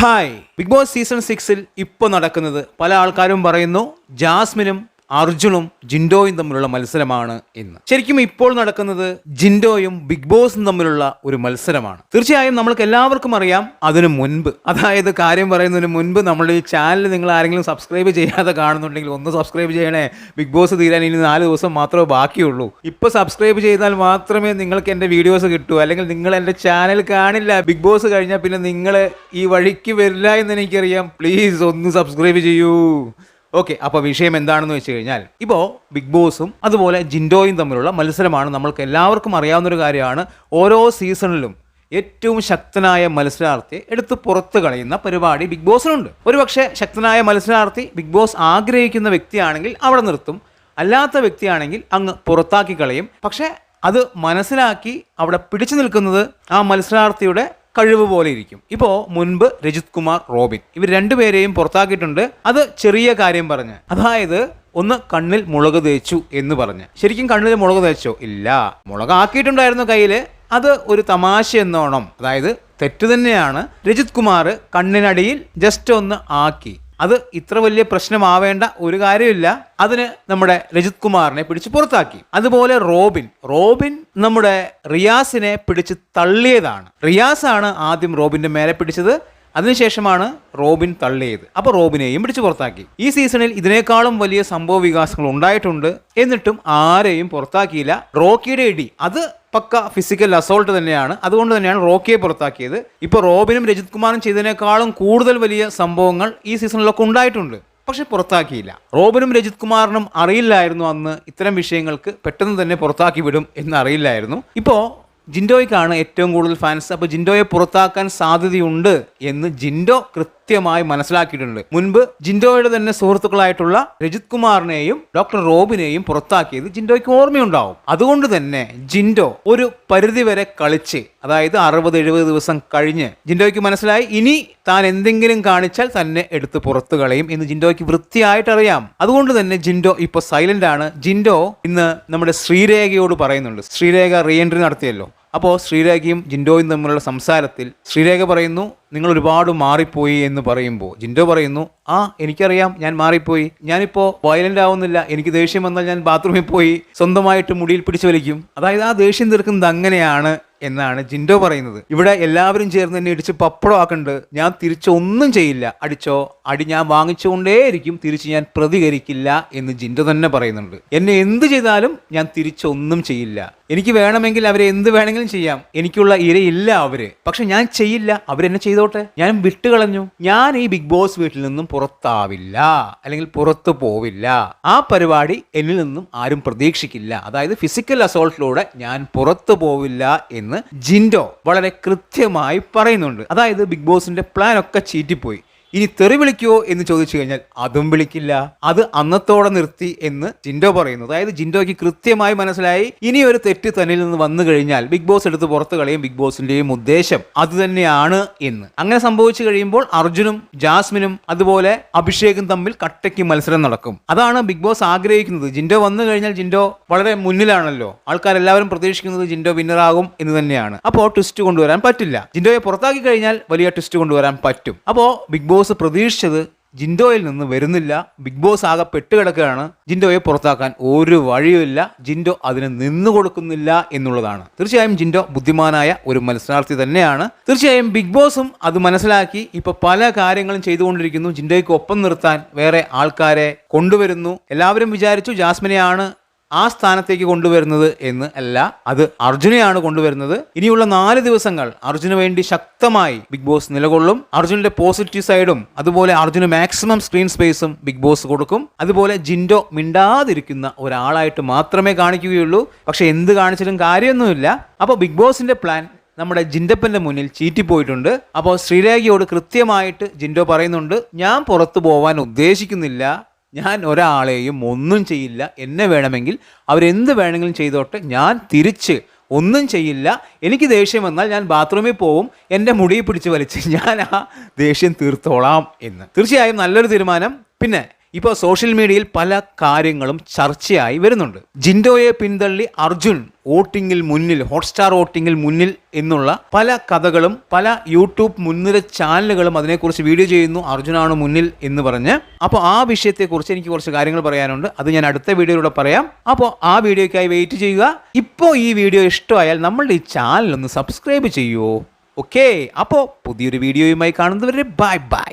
Hi. Big boss season സിക്സിൽ ഇപ്പോൾ നടക്കുന്നത് പല ആൾക്കാരും പറയുന്നു ജാസ്മിനും അർജുനും ജിൻഡോയും തമ്മിലുള്ള മത്സരമാണ് ഇന്ന്. ശരിക്കും ഇപ്പോൾ നടക്കുന്നത് ജിൻഡോയും ബിഗ് ബോസും തമ്മിലുള്ള ഒരു മത്സരമാണ്. തീർച്ചയായും നമ്മൾക്ക് എല്ലാവർക്കും അറിയാം അതിനു മുൻപ്. അതായത് കാര്യം പറയുന്നതിന് മുൻപ് നമ്മൾ ഈ ചാനൽ നിങ്ങൾ ആരെങ്കിലും സബ്സ്ക്രൈബ് ചെയ്യാതെ കാണുന്നുണ്ടെങ്കിൽ ഒന്ന് സബ്സ്ക്രൈബ് ചെയ്യണേ. ബിഗ് ബോസ് തീരാൻ ഇനി നാല് ദിവസം മാത്രമേ ബാക്കിയുള്ളൂ. ഇപ്പൊ സബ്സ്ക്രൈബ് ചെയ്താൽ മാത്രമേ നിങ്ങൾക്ക് എന്റെ വീഡിയോസ് കിട്ടൂ. അല്ലെങ്കിൽ നിങ്ങൾ എന്റെ ചാനൽ കാണില്ല. ബിഗ് ബോസ് കഴിഞ്ഞാൽ പിന്നെ നിങ്ങൾ ഈ വഴിക്ക് വരില്ല എന്ന് എനിക്കറിയാം. പ്ലീസ് ഒന്ന് സബ്സ്ക്രൈബ് ചെയ്യൂ. ഓക്കെ അപ്പോൾ വിഷയം എന്താണെന്ന് വെച്ച് കഴിഞ്ഞാൽ ഇപ്പോൾ ബിഗ് ബോസും അതുപോലെ ജിൻഡോയും തമ്മിലുള്ള മത്സരമാണ് നമ്മൾക്ക് എല്ലാവർക്കും അറിയാവുന്ന ഒരു കാര്യമാണ്. ഓരോ സീസണിലും ഏറ്റവും ശക്തനായ മത്സരാർത്ഥിയെ എടുത്ത് പുറത്ത് കളയുന്ന പരിപാടി ബിഗ് ബോസിനുണ്ട് ഒരുപക്ഷെ ശക്തനായ മത്സരാർത്ഥി ബിഗ് ബോസ് ആഗ്രഹിക്കുന്ന വ്യക്തിയാണെങ്കിൽ അവിടെ നിർത്തും. അല്ലാത്ത വ്യക്തിയാണെങ്കിൽ അങ്ങ് പുറത്താക്കി കളയും. പക്ഷേ അത് മനസ്സിലാക്കി അവിടെ പിടിച്ചു നിൽക്കുന്നത് ആ മത്സരാർത്ഥിയുടെ കഴിവ് പോലെ ഇരിക്കും. ഇപ്പോ മുൻപ് രജിത് കുമാർ റോബിൻ ഇവർ രണ്ടുപേരെയും പുറത്താക്കിയിട്ടുണ്ട്. അത് ചെറിയ കാര്യം പറഞ്ഞ്. അതായത് ഒന്ന് കണ്ണിൽ മുളക് തേച്ചു എന്ന് പറഞ്ഞ്. ശരിക്കും കണ്ണിൽ മുളക് തേച്ചോ? ഇല്ല. മുളക് ആക്കിയിട്ടുണ്ടായിരുന്നു കയ്യിൽ അത് ഒരു തമാശ എന്നോണം. അതായത് തെറ്റ് തന്നെയാണ്. രജിത് കുമാർ കണ്ണിനടിയിൽ ജസ്റ്റ് ഒന്ന് ആക്കി. അത് ഇത്ര വലിയ പ്രശ്നമാവേണ്ട ഒരു കാര്യമില്ല. അതിന് നമ്മുടെ രജിത് കുമാറിനെ പിടിച്ച് പുറത്താക്കി. അതുപോലെ റോബിൻ. റോബിൻ നമ്മുടെ റിയാസിനെ പിടിച്ച് തള്ളിയതാണ്. റിയാസ് ആണ് ആദ്യം റോബിന്റെ മേലെ പിടിച്ചത്. അതിനുശേഷമാണ് റോബിൻ തള്ളിയത്. അപ്പോൾ റോബിനെയും പിടിച്ച് പുറത്താക്കി. ഈ സീസണിൽ ഇതിനേക്കാളും വലിയ സംഭവ വികാസങ്ങൾ ഉണ്ടായിട്ടുണ്ട്. എന്നിട്ടും ആരെയും പുറത്താക്കിയില്ല. റോക്കിയുടെ ഇടി. അത് പക്ക ഫിസിക്കൽ അസോൾട്ട് തന്നെയാണ്. അതുകൊണ്ട് തന്നെയാണ് റോക്കിയെ പുറത്താക്കിയത്. ഇപ്പോൾ റോബിനും രജിത് കുമാറും ചെയ്തതിനേക്കാളും കൂടുതൽ വലിയ സംഭവങ്ങൾ ഈ സീസണിലൊക്കെ ഉണ്ടായിട്ടുണ്ട്. പക്ഷെ പുറത്താക്കിയില്ല. റോബിനും രജിത് കുമാറിനും അറിയില്ലായിരുന്നു അന്ന് ഇത്തരം വിഷയങ്ങൾക്ക് പെട്ടെന്ന് തന്നെ പുറത്താക്കി വിടും എന്ന് അറിയില്ലായിരുന്നു ഇപ്പോൾ ജിൻഡോയ്ക്കാണ് ഏറ്റവും കൂടുതൽ ഫാൻസ് അപ്പോൾ ജിൻഡോയെ പുറത്താക്കാൻ സാധ്യതയുണ്ട് എന്ന് ജിൻഡോ കൃത്യമായി മനസ്സിലാക്കിയിട്ടുണ്ട്. മുൻപ് ജിൻഡോയുടെ തന്നെ സുഹൃത്തുക്കളായിട്ടുള്ള രജിത് കുമാറിനെയും ഡോക്ടർ റോബിനെയും പുറത്താക്കിയത് ജിൻഡോയ്ക്ക് ഓർമ്മയുണ്ടാവും. അതുകൊണ്ട് തന്നെ ജിൻഡോ ഒരു പരിധിവരെ കളിച്ച് അതായത് അറുപത് എഴുപത് ദിവസം കഴിഞ്ഞ് ജിൻഡോയ്ക്ക് മനസ്സിലായി ഇനി താൻ എന്തെങ്കിലും കാണിച്ചാൽ തന്നെ എടുത്ത് പുറത്തു കളയും എന്ന് ജിൻഡോയ്ക്ക് വൃത്തിയായിട്ട് അറിയാം. അതുകൊണ്ട് തന്നെ ജിൻഡോ ഇപ്പോൾ സൈലന്റ് ആണ്. ജിൻഡോ ഇന്ന് നമ്മുടെ ശ്രീരേഖയോട് പറയുന്നുണ്ട്. ശ്രീരേഖ റീ എൻട്രി നടത്തിയല്ലോ. അപ്പോൾ ശ്രീരേഖയും ജിൻഡോയും തമ്മിലുള്ള സംസാരത്തിൽ ശ്രീരേഖ പറയുന്നു നിങ്ങൾ ഒരുപാട് മാറിപ്പോയി എന്ന് പറയുമ്പോൾ ജിൻഡോ പറയുന്നു ആ എനിക്കറിയാം ഞാൻ മാറിപ്പോയി. ഞാനിപ്പോൾ വയലന്റ് ആവുന്നില്ല. എനിക്ക് ദേഷ്യം വന്നാൽ ഞാൻ ബാത്റൂമിൽ പോയി സ്വന്തമായിട്ട് മുടിയിൽ പിടിച്ചു വലിക്കും. അതായത് ആ ദേഷ്യം തീർക്കുന്നത് അങ്ങനെയാണ് എന്നാണ് ജിൻഡോ പറയുന്നത്. ഇവിടെ എല്ലാവരും ചേർന്ന് എന്നെ ഇടിച്ച് പപ്പടമാക്കുന്നുണ്ട് ഞാൻ തിരിച്ചൊന്നും ചെയ്യില്ല. അടിച്ചോ? അടി ഞാൻ വാങ്ങിച്ചുകൊണ്ടേയിരിക്കും. തിരിച്ച് ഞാൻ പ്രതികരിക്കില്ല എന്ന് ജിൻഡോ തന്നെ പറയുന്നുണ്ട്. എന്നെ എന്ത് ചെയ്താലും ഞാൻ തിരിച്ചൊന്നും ചെയ്യില്ല. എനിക്ക് വേണമെങ്കിൽ അവരെ എന്ത് വേണമെങ്കിലും ചെയ്യാം. എനിക്കുള്ള ഇരയില്ല അവർ. പക്ഷെ ഞാൻ ചെയ്യില്ല. അവരെന്നെ ചെയ്തോട്ടെ? ഞാൻ വിട്ടുകളഞ്ഞു. ഞാൻ ഈ ബിഗ് ബോസ് വീട്ടിൽ നിന്നും പുറത്താവില്ല. അല്ലെങ്കിൽ പുറത്തു പോവില്ല. ആ പരിപാടി എന്നിൽ നിന്നും ആരും പ്രതീക്ഷിക്കില്ല. അതായത് ഫിസിക്കൽ അസോൾട്ടിലൂടെ ഞാൻ പുറത്തു പോവില്ല എന്ന് ജിൻഡോ വളരെ കൃത്യമായി പറയുന്നുണ്ട്. അതായത് ബിഗ് ബോസിന്റെ പ്ലാൻ ഒക്കെ ചീറ്റിപ്പോയി. ഇനി തെറി വിളിക്കുവോ എന്ന് ചോദിച്ചു കഴിഞ്ഞാൽ അതും വിളിക്കില്ല. അത് അന്നത്തോടെ നിർത്തി എന്ന് ജിൻഡോ പറയുന്നു. അതായത് ജിൻഡോയ്ക്ക് കൃത്യമായി മനസ്സിലായി ഇനി ഒരു തെറ്റ് തന്നിൽ നിന്ന് വന്നു കഴിഞ്ഞാൽ ബിഗ് ബോസ് എടുത്ത് പുറത്തു കളയും ബിഗ് ബോസിന്റെയും ഉദ്ദേശം. അത് തന്നെയാണ് എന്ന്. അങ്ങനെ സംഭവിച്ചു കഴിയുമ്പോൾ അർജുനും ജാസ്മിനും അതുപോലെ അഭിഷേകും തമ്മിൽ കട്ടയ്ക്ക് മത്സരം നടക്കും. അതാണ് ബിഗ് ബോസ് ആഗ്രഹിക്കുന്നത്. ജിൻഡോ വന്നു കഴിഞ്ഞാൽ ജിൻഡോ വളരെ മുന്നിലാണല്ലോ. ആൾക്കാരെല്ലാവരും പ്രതീക്ഷിക്കുന്നത് ജിൻഡോ വിന്നറാകും എന്ന് തന്നെയാണ്. അപ്പോൾ ട്വിസ്റ്റ് കൊണ്ടുവരാൻ പറ്റില്ല. ജിൻഡോയെ പുറത്താക്കി കഴിഞ്ഞാൽ വലിയ ട്വിസ്റ്റ് കൊണ്ടുവരാൻ പറ്റും. അപ്പോൾ ബിഗ് ബോസ് പ്രതീക്ഷിച്ചത് ജിൻഡോയിൽ നിന്ന് വരുന്നില്ല. ബിഗ് ബോസ് ആകെ പെട്ടുകിടക്കുകയാണ്. ജിൻഡോയെ പുറത്താക്കാൻ ഒരു വഴിയുമില്ല. ജിൻഡോ അതിന് നിന്നു കൊടുക്കുന്നില്ല എന്നുള്ളതാണ്. തീർച്ചയായും ജിൻഡോ ബുദ്ധിമാനായ ഒരു മത്സരാർത്ഥി തന്നെയാണ്. തീർച്ചയായും ബിഗ് ബോസും അത് മനസ്സിലാക്കി ഇപ്പൊ പല കാര്യങ്ങളും ചെയ്തുകൊണ്ടിരിക്കുന്നു. ജിൻഡോയ്ക്ക് ഒപ്പം നിർത്താൻ വേറെ ആൾക്കാരെ കൊണ്ടുവരുന്നു. എല്ലാവരും വിചാരിച്ചു ജാസ്മിനെയാണ് ആ സ്ഥാനത്തേക്ക് കൊണ്ടുവരുന്നത് എന്ന് അല്ല അത് അർജുനെയാണ് കൊണ്ടുവരുന്നത്. ഇനിയുള്ള നാല് ദിവസങ്ങൾ അർജുന് വേണ്ടി ശക്തമായി ബിഗ് ബോസ് നിലകൊള്ളും. അർജുനിന്റെ പോസിറ്റീവ് സൈഡും അതുപോലെ അർജുന് മാക്സിമം സ്ക്രീൻ സ്പേസും ബിഗ് ബോസ് കൊടുക്കും. അതുപോലെ ജിൻഡോ മിണ്ടാതിരിക്കുന്ന ഒരാളായിട്ട് മാത്രമേ കാണിക്കുകയുള്ളൂ. പക്ഷെ എന്ത് കാണിച്ചാലും കാര്യമൊന്നുമില്ല. അപ്പോൾ ബിഗ് ബോസിന്റെ പ്ലാൻ നമ്മുടെ ജിൻഡപ്പന്റെ മുന്നിൽ ചീറ്റിപ്പോയിട്ടുണ്ട്. അപ്പോൾ ശ്രീരേഖയോട് കൃത്യമായിട്ട് ജിൻഡോ പറയുന്നുണ്ട് ഞാൻ പുറത്തു പോവാൻ ഉദ്ദേശിക്കുന്നില്ല. ഞാൻ ഒരാളെയും ഒന്നും ചെയ്യില്ല. എന്നെ വേണമെങ്കിൽ അവരെന്ത് വേണമെങ്കിലും ചെയ്തോട്ടെ. ഞാൻ തിരിച്ച് ഒന്നും ചെയ്യില്ല. എനിക്ക് ദേഷ്യം വന്നാൽ ഞാൻ ബാത്റൂമിൽ പോവും. എന്റെ മുടി പിടിച്ച് വലിച്ച് ഞാൻ ആ ദേഷ്യം തീർത്തോളാം എന്ന്. തീർച്ചയായും നല്ലൊരു തീരുമാനം. പിന്നെ ഇപ്പോൾ സോഷ്യൽ മീഡിയയിൽ പല കാര്യങ്ങളും ചർച്ചയായി വരുന്നുണ്ട്. ജിൻഡോയെ പിന്തള്ളി അർജുൻ വോട്ടിങ്ങിൽ മുന്നിൽ ഹോട്ട്സ്റ്റാർ വോട്ടിങ്ങിൽ മുന്നിൽ എന്നുള്ള പല കഥകളും പല യൂട്യൂബ് മുൻനിര ചാനലുകളും അതിനെക്കുറിച്ച് വീഡിയോ ചെയ്യുന്നു. അർജുനാണ് മുന്നിൽ എന്ന് പറഞ്ഞ്. അപ്പോൾ ആ വിഷയത്തെക്കുറിച്ച് എനിക്ക് കുറച്ച് കാര്യങ്ങൾ പറയാനുണ്ട്. അത് ഞാൻ അടുത്ത വീഡിയോയിലൂടെ പറയാം. അപ്പോൾ ആ വീഡിയോയ്ക്കായി വെയിറ്റ് ചെയ്യുക. ഇപ്പോൾ ഈ വീഡിയോ ഇഷ്ടമായാൽ നമ്മളുടെ ഈ ചാനൽ ഒന്ന് സബ്സ്ക്രൈബ് ചെയ്യുമോ ഓക്കെ? അപ്പോൾ പുതിയൊരു വീഡിയോയുമായി കാണുന്നവരെ ബൈ ബൈ.